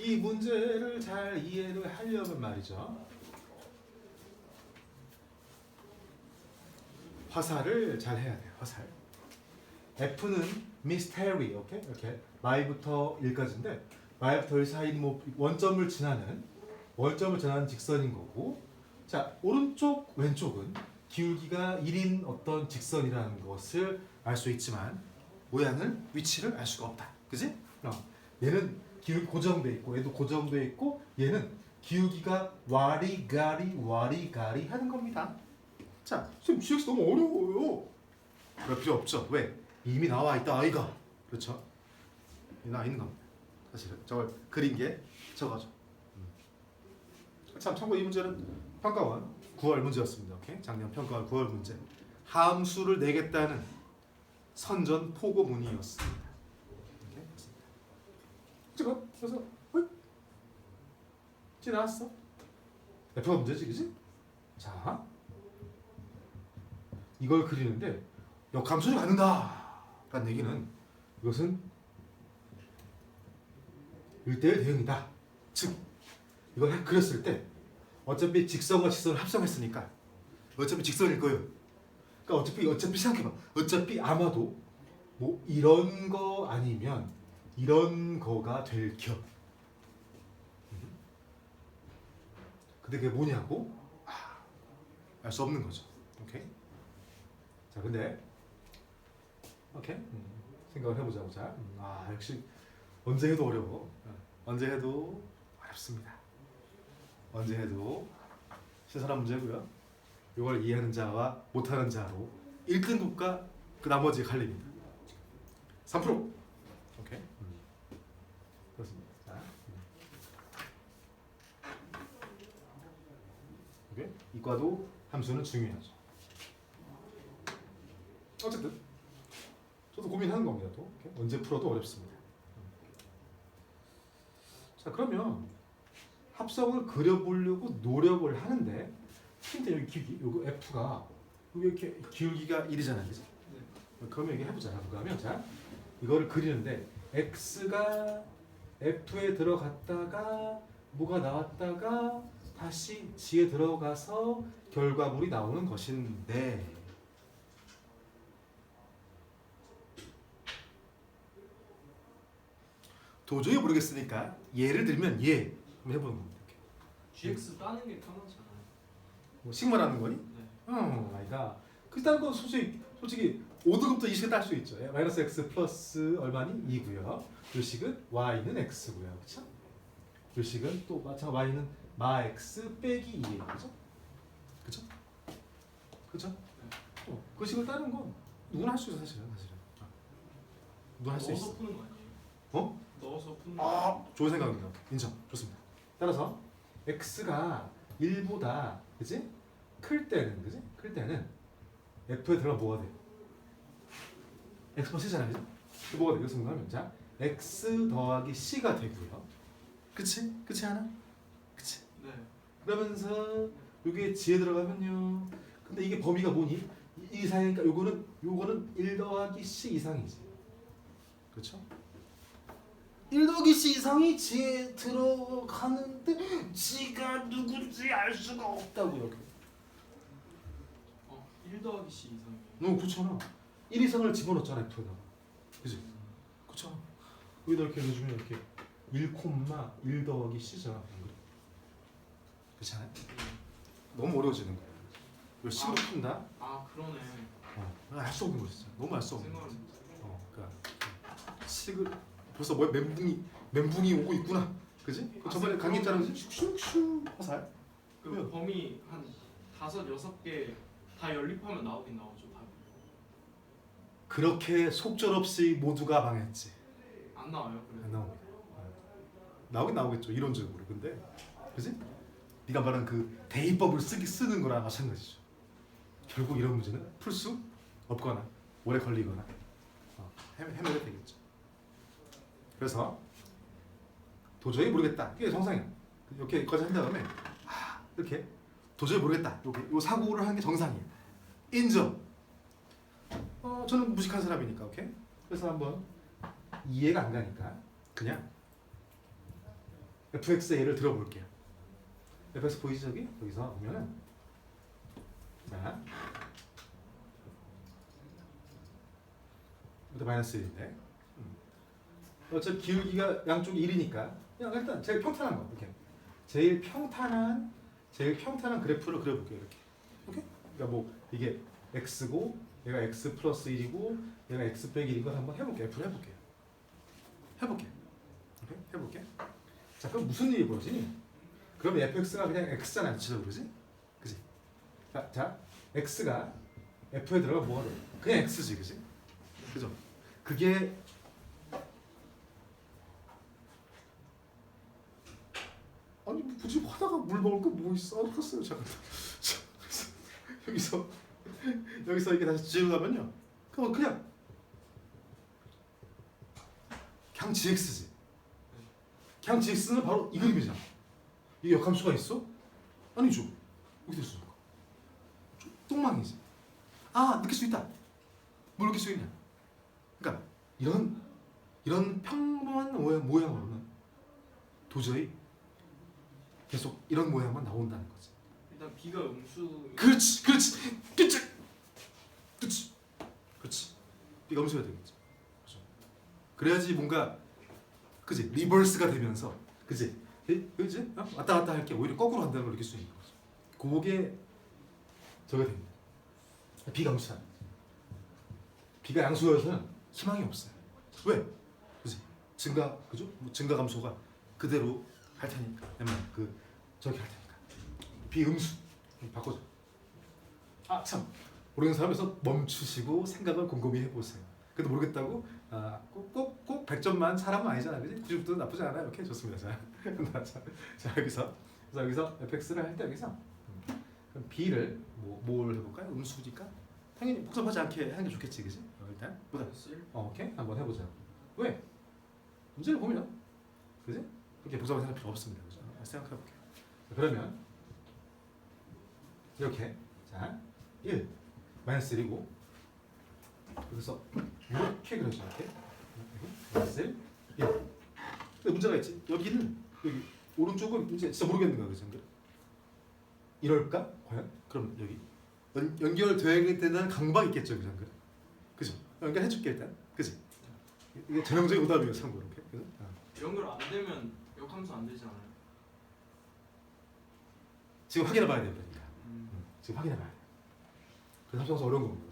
이 문제를 잘 이해를 하려면 말이죠. 화살을 잘 해야 돼요. 화살. F는 mystery, 오케이? 이렇게 마이부터 1까지인데 마이부터 1 사이는 뭐 원점을 지나는 원점을 지나는 직선인 거고 자 오른쪽 왼쪽은 기울기가 1인 어떤 직선이라는 것을 알 수 있지만 모양을 위치를 알 수가 없다. 그지? 어. 얘는 기울기 고정돼 있고 얘도 고정돼 있고 얘는 기울기가 와리가리 와리가리 하는 겁니다. 자, 선생님 GX 너무 어려워요. 그럴 필요 없죠. 왜? 이미 나와 있다 아이가. 그렇죠? 나와 있는 겁니다. 사실은 저걸 그린 게 저거죠. 음. 참 참고 이 문제는 평가원 9월 문제였습니다. 오케이? 작년 평가원 9월 문제. 함수를 내겠다는 선전 포고 문의였습니다. 오케이? 맞습니다. 지금 그래서 헐? 지나왔어. F가 문제지, 그지? 자, 이걸 그리는데 역함수를 갖는다 라는 얘기는 이것은 1대1 대응이다. 즉 이걸 해- 그렸을 때 어차피 직선과 직선을 합성했으니까 어차피 직선일 거예요. 그러니까 어차피 어차피 생각해봐. 어차피 아마도 뭐 이런 거 아니면 이런 거가 될 겨. 근데 그게 뭐냐고? 아, 알수 없는 거죠. 오케이. 자, 근데 오케이 음, 생각을 해보자고 자. 음, 아 역시 언제 해도 어려워. 어, 언제 해도 어렵습니다. 언제 해도 신선한 문제고요. 이걸 이해하는 자와 못하는 자로 1등급과 그 나머지 갈립니다. 3% 오케이. 음. 그렇습니다. 자, 음. 오케이. 이과도 함수는 중요하죠. 어쨌든 저도 고민하는 겁니다. 또. 언제 풀어도 어렵습니다. 자 그러면 합성을 그려보려고 노력을 하는데 힌트 여기 기울기 요거 F가 여기 이렇게 기울기가 1이잖아요, 그죠? 그러면 이게 해보자. 하면 자 이거를 그리는데 X가 F에 들어갔다가 뭐가 나왔다가 다시 G에 들어가서 결과물이 나오는 것인데 도저히 모르겠으니까 예를 들면 예 한번 해보는 겁니다. 이렇게. GX 따는 게 편하잖아요. 뭐 식말하는 거니? 네. 어, 아니다. 그딴 건 솔직히 솔직히 5등급도 20에 딸수 있죠. 예, 마이너스 x 플러스 얼마니? 2고요. 요식은 y는 x고요. 그렇죠? 요식은 또 마찬가지 y는 마 x 빼기 2예요. 그렇죠? 그렇죠? 그렇죠? 어, 그 식을 따는 건 누구나 할 수 있어 사실은 사실은. 아, 누구나 할 수 있어. 넣어서 푸는 거 아니에요? 어? 넣어서 푸는 거. 아, 좋은 생각입니다. 인정. 좋습니다. 따라서 x가 1보다 그지? 클 때는 그지? 클 때는 f에 들어가 뭐가 돼? x 잖아요 그지? 뭐가 뭔가 하면 자 x 더하기 c가 되고요. 그치? 그치 않아? 그치? 네. 그러면서 여기에 지에 들어가면요. 근데 이게 범위가 뭐니? 이 이상이니까 요거는 요거는 1 더하기 c 이상이지. 그렇죠? 1 더하기 c 이상이 지에 들어가는데 지가 누군지 알 수가 없다고요. 어, 1 더하기 C 이상이에요. 너무 그렇잖아. 1 이상을 집어넣었잖아 F에다가. 그지? 그렇잖아. 여기다 이렇게 넣어주면 이렇게 1 콤마 1 더하기 c잖아. 안 그래? 그렇잖아요. 너무 어려워지는 거야. 이걸 식으로 푼다? 아 그러네. 어, 알수 없는. 진짜. 너무 알 수 없는 거. 어, 그러니까 식을 벌써 뭐 멘붕이 멘붕이 오고 있구나. 그지? 그 아, 저번에 그럼- 강의했다는 슉슉슉 화살. 그 왜요? 범위 한 다섯 여섯 개 다 연립하면 나오긴 나오죠 답이. 그렇게 속절없이 모두가 망했지. 안 나와요 안 그래. 나옵니다. 어. 나오긴 나오겠죠 이론적으로. 근데 그지? 네가 말하는 그 대입법을 쓰기 쓰는 거랑 마찬가지죠. 결국 이런 문제는 풀 수 없거나 오래 걸리거나 어, 헤- 헤매게 되겠죠. 그래서 도저히 모르겠다. 이게 정상이야. 이렇게까지 한 다음에 아, 이렇게 도저히 모르겠다. 이렇게 요 사고를 하는 게 정상이야. 인정. 어, 저는 무식한 사람이니까 오케이. 그래서 한번 이해가 안 가니까 그냥 fx의 예를 들어볼게요. Fx 보이지 저기? 여기서 보면은 자 이것도 마이너스 1인데 음. 어차피 기울기가 양쪽이 1이니까 그냥 일단 제일 평탄한 거 이렇게 제일 평탄한 제일 평탄한 그래프를 그려볼게요 이렇게 오케이? 그러니까 뭐 이게 x고 얘가 x 플러스 1이고 얘가 x 빼기 1인 걸 한번 해볼게요 F를 해볼게요 해볼게 오케이? 해볼게 자 그럼 무슨 일이 벌어지니? 그럼 fx가 그냥 x잖아 치죠 그러지? 그지? 자, 자 x가 f에 들어가 뭐가 돼? 그냥 x지 그지? 그죠? 그게 아니 뭐 굳이 하다가 물 먹을 거 뭐 있어? 알았어요 잠깐 자, 여기서 여기서 이게 다시 가면요 그럼 그냥 그냥 GX지 그냥 GX는 바로 이 그림이잖아 이게 역함수가 있어? 아니죠. 여기 됐어? 똥망이지 아 느낄 수 있다. 뭘 느낄 수 있냐? 그러니까 이런 이런 평범한 모양, 모양으로는 도저히 계속 이런 모양만 나온다는 거지. 일단 B가 음수. 그렇지 그렇지. 그렇지 그렇지 그렇지 B가 음수가 되겠지. 그렇죠. 그래야지 뭔가 그지? 리버스가 되면서 그지? 이- 그지? 어? 왔다 갔다 할 게. 오히려 거꾸로 간다는 걸 느낄 수 있는 거죠. 그게 저게 됩니다. 음수야. B가 양수여서는 희망이 없어요. 왜? 그지 증가 그죠? 뭐 증가 감소가 그대로 할 테니까. 그 저기 할 테니까. 비음수. 바꿔줘. 아 참. 모르는 사람에서 멈추시고 생각을 곰곰이 해보세요. 그래도 모르겠다고 아 꼭 꼭 꼭 100점만 사람은 아니잖아, 그지? 90도 나쁘지 않아요. 오케이 좋습니다. 자, 자, 자 여기서 그래서 여기서 fx를 할 때 여기서 음, 그럼 b를 뭐, 뭘 해볼까요? 음수니까 당연히 복잡하지 않게 하는 게 좋겠지, 그지? 어, 일단 보자. 마이너스 1 어, 오케이 한번 해보자. 왜? 문제를 보면 그지? 그렇게 복잡하게 생각할 필요 없습니다. 그죠? 생각해볼게요. 자, 그러면 이렇게 자 1, 마이너스 1이고 그래서 이렇게 그려줘 이렇게 1, 1 근데 문제가 있지 여기는 여기 오른쪽은 이제 진짜 모르겠는 거야 그죠? 이럴까? 과연? 그럼 여기 연, 연결되게 되는 강박 있겠죠 그죠? 그죠? 연결해줄게 일단 그지? 이게 전형적인 오답이에요 참고로 이렇게 그죠? 어. 연결 안 되면 역함수 안 되잖아요. 지금 확인해 봐야 돼요 그러니까 음. 지금 확인해 봐야 돼. 그래서 합성서 어려운 겁니다.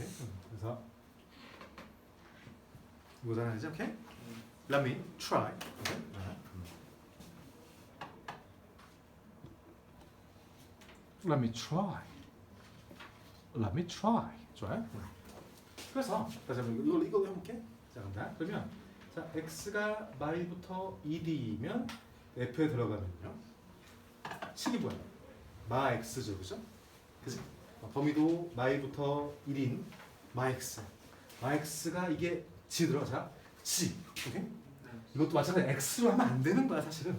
오케이. 음, 그래서 이거잖아요, 이제 오케이. 음. Let me try. 오케이. 음. Let me try. Let me try. 좋아요. 음. 그래서 다시 한번 이거 이거 해볼게. 자, 간다. 그러면 자 x가 마이부터 1이면 f에 들어가면요. 식이 뭐야? 마 x죠, 그죠? 그지? 어, 범위도 마이부터 1인 마 x. 마 x가 이게 g 들어가자. g. 오케이? 네. 이것도 마찬가지 x로 하면 안 되는 거야, 사실은.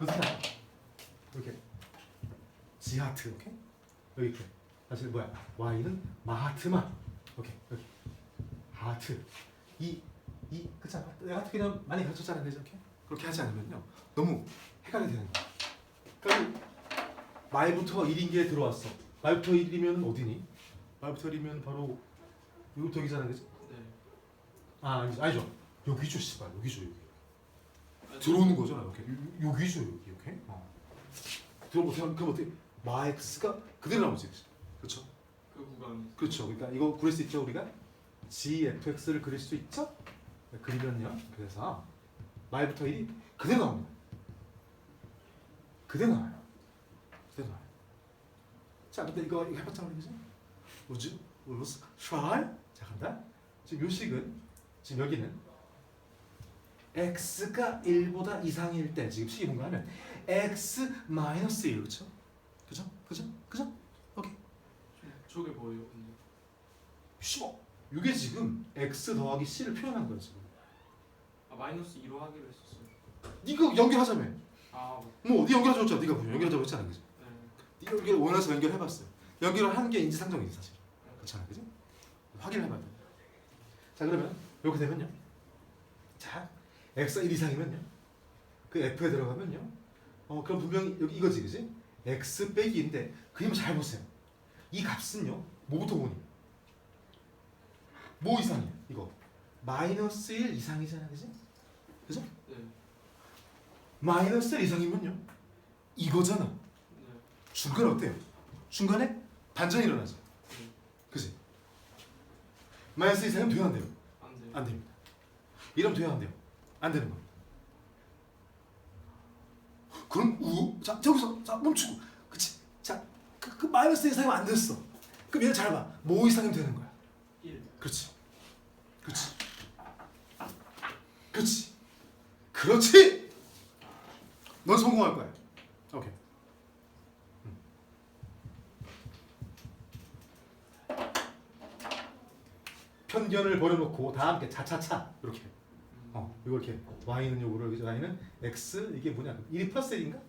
알아? 이렇게 g 하트, 오케이? 여기 이렇게. 사실 뭐야? y는 마하트만. 오케이. 여기. 하트. 이, 이, 그치 않아? 내가 그냥 많이 가르쳤잖아, 그죠? 이렇게? 그렇게 하지 않으면요. 너무 헷갈리게 되는 거야. 그러니까 말부터 1인 게 들어왔어. 말부터 1이면 어디니? 말부터 1이면 바로 이거부터 여기잖아, 그지? 네. 아, 아니죠. 아니죠. 여기죠, 씨발. 여기죠, 여기. 아니, 들어오는 거잖아, 이렇게. 요- 여기죠, 여기. 이렇게. 어. 들어보세요. 그럼 어떻게? 마엑스가 그대로 나오지? 그렇죠? 그 구간. 그렇죠. 그러니까 이거 그릴 수 있죠, 우리가? GFX를 그릴 수 있죠? 네, 그리면요. 그래서 말부터 1이 그대로 나옵니다. 그대로 나와요. 그대로 나와요. 자, 근데 이거 이거 해봤자 모르겠죠? 뭐지? 뭐지? try? 자, 간다. 지금 요 식은 지금 여기는 x가 1보다 이상일 때 지금 식이 뭔가 하면 x 마이너스 1 그렇죠? 그죠? 그죠? 그죠? 오케이. 저게 뭐예요, 근데? 쉬워. 이게 지금 x 더하기 c를 표현한 거야 지금. 아 마이너스 2로 하기로 했었어요. 네가 연결하자며. 아 뭐, 네 연결하자고 네가 보면 연결하자고 했잖아, 그지? 연결 원해서 연결해봤어요. 연결을 하는 게 인지상정이지 사실. 그렇잖아, 그지? 확인해봐야 돼. 자 그러면 이렇게 되면요. 자 x가 1 이상이면요. 그 f에 들어가면요. 어 그럼 분명히 여기 이거지 그지? x 빼기 2인데 그림 잘 보세요. 이 값은요. 뭐부터 보니? 뭐 이상이야? 이거 마이너스 1 이상이잖아 그지? 그죠? 네. 마이너스 1 이상이면요. 이거잖아. 네. 중간 어때요? 중간에 반전이 일어나죠. 네. 그지? 마이너스 이상이면 돼요 안 돼요? 안 돼요. 안 됩니다. 이러면 돼요 안 돼요? 안 되는 거. 그럼 우? 자 저기서 자 멈추고 그치? 자그 그 마이너스 이상이면 안 됐어. 그럼 얘를 잘 봐. 뭐 이상이면 되는 거야. 1. 그렇지. 그렇지. 그렇지. 그렇지. 넌 성공할 거야. 오케이. 음. 편견을 버려놓고 다 함께 차차차 이렇게. 어, 이거 이렇게 y는 요거를 그죠? y는 x 이게 뭐냐? 1이 플러스 1인가?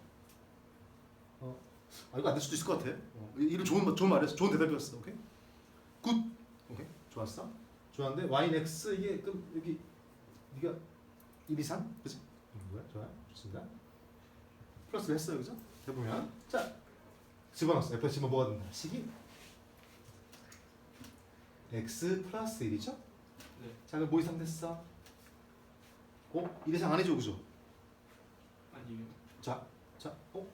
어, 아 이거 안 될 수도 있을 것 같아. 어, 이런 좋은 말- 좋은 말이었어. 좋은 대답이었어. 오케이. 굿. 오케이. 좋았어. 좋았는데 y는 x 이게 그럼 여기 네가 1 이상? 그지? 음, 뭐야? 좋아요. 좋습니다. 플러스 했어요. 그죠? 해보면 자 집어넣었어. 옆에 집어 뭐가 된다? 식이 x 플러스 1이죠? 네. 자 그럼 뭐 이상 됐어? 어? 1 이상 아니죠, 그죠? 아니에요. 자, 자, 어?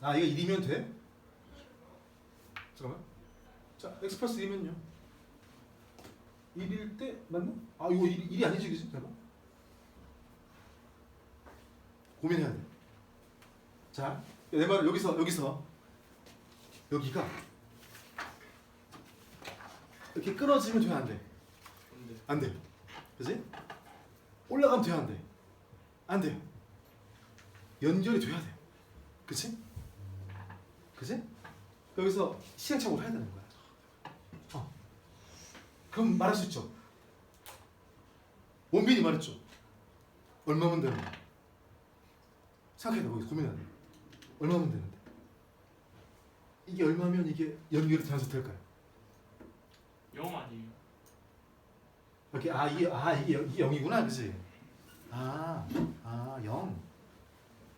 아 이거 1이면 돼? 잠깐만. 자, x 플러스 1이면요. 1일 때 맞나? 아 이거 1, 1이 아니지, 그지? 잠깐. 고민해야 돼. 자, 내 말을 여기서 여기서 여기가 이렇게 끊어지면 돼안 돼? 안 돼. 그지? 올라가면 돼야 안 돼? 안 돼요. 연결이 돼야 돼요. 그치? 그치? 여기서 시행착오를 해야 되는 거야. 어. 그럼 말할 수 있죠. 원빈이 말했죠. 얼마면 되는데? 생각해봐. 거기 고민하네. 얼마면 되는데? 이게 얼마면 이게 연결이 되면서 될까요? 0 아니에요. 이렇게 아 이게 아 이게 영- 이게 0이구나 그지? 아, 아 0.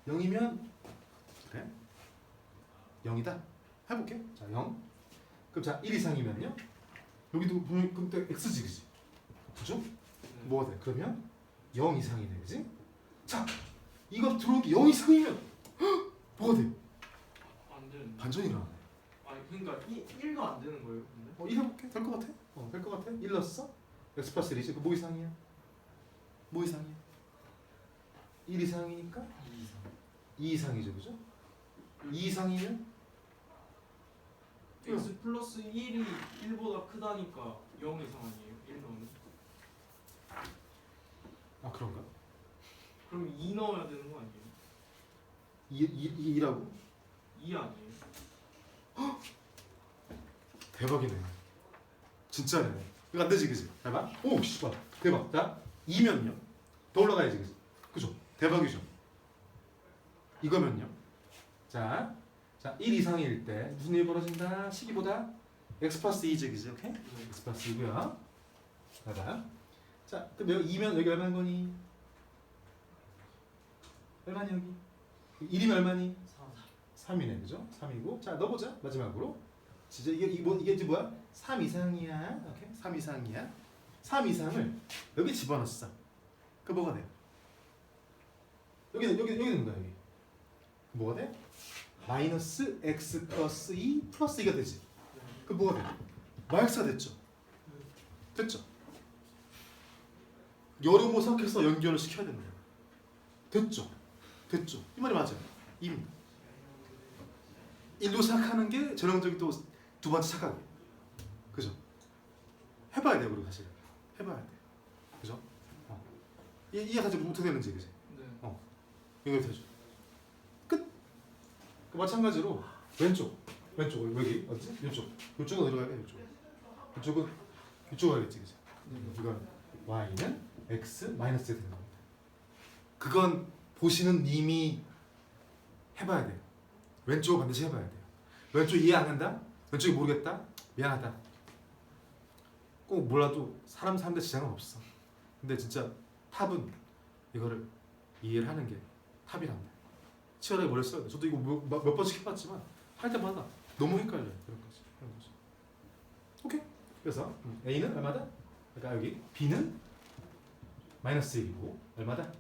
0이면 그래? 0이다. 해볼게. 자 0. 그럼 자1 이상이면요? 여기도 분명히 그럼 또 x지 그지? 그죠? 네. 뭐가 돼? 그러면 0 이상이네 그지? 자 이거 들어오기 0 이상이면 헉! 뭐가 돼? 반전이 일어나네. 그러니까 1, 1도 안 되는 거예요. 근데. 어 1 해볼게. 될 것 같아? 어, 될 것 같아? 1 넣었어? 플러스 1이지? 그뭐 이상이야? 뭐 이상이야? 1 이상이니까 2 이상. 2 이상이죠, 그죠? 2 이상이면 x 플러스 1이 1보다 크다니까 0 이상 아니에요? 1 넣으면? 아 그런가? 그럼 2 넣어야 되는 거 아니에요? 2, 2, 2라고? 2 아니에요? 대박이네. 진짜네. 이거 안 되지, 그지? 해봐. 오, 씨발. 대박. 자, 2면요. 더 올라가야지, 그지? 그죠? 대박이죠. 이거면요. 자, 자, 1 이상일 때 무슨 일이 벌어진다? 시기보다 x 플러스 2지, 그지? 오케이? 네. x 플러스 2고요. 봐봐. 자, 그럼 여기 2면 여기 얼마인 거니? 얼마니 여기? 1이면 얼마니? 3. 3이네 그죠? 3이고 자 넣어보자 마지막으로 진짜 이게 이게, 뭐, 이게 뭐야? 3 이상이야. 오케이? 3 이상이야. 3 이상을 여기 집어넣었어. 그 뭐가 돼? 여기 여기 여기 있는 거야 여기. 뭐가 돼? 마이너스 x 플러스 2 플러스 2가 되지. 네. 그 뭐가 돼? 마이너스가 됐죠. 됐죠? 여러모 생각해서 연결을 시켜야 되는 됐죠? 됐죠? 이 말이 맞아요. 이미 일로 생각하는 게 전형적인 또 두 번째 착각이에요. 그죠? 해봐야 돼요, 우리 사실. 해봐야 돼. 그죠? 어. 이 이해하지 못하게 되는지, 그지? 네. 연결되죠. 끝. 그 마찬가지로 왼쪽, 왼쪽 여기 어디지? 이쪽. 이쪽은 어디로 가야 돼? 이쪽. 이쪽은 이쪽 가야겠지, 그지? 이건 y는 x 마이너스 되는 겁니다. 그건 보시는 님이 해봐야 돼요. 왼쪽 반드시 해봐야 돼요. 왼쪽 이해 안 한다? 왼쪽이 모르겠다? 미안하다. 꼭 몰라도 사람 사는데 지장은 없어. 근데 진짜 탑은 이거를 이해를 하는 게 탑이란다. 치열하게 머리 써야 돼. 저도 이거 몇, 몇- 몇 번씩 해봤지만 할 때마다 너무 헷갈려요. 그런 거지. 그런 거지. 오케이. 그래서 음, A는 얼마다? 그러니까 여기 B는 마이너스 1이고 얼마다?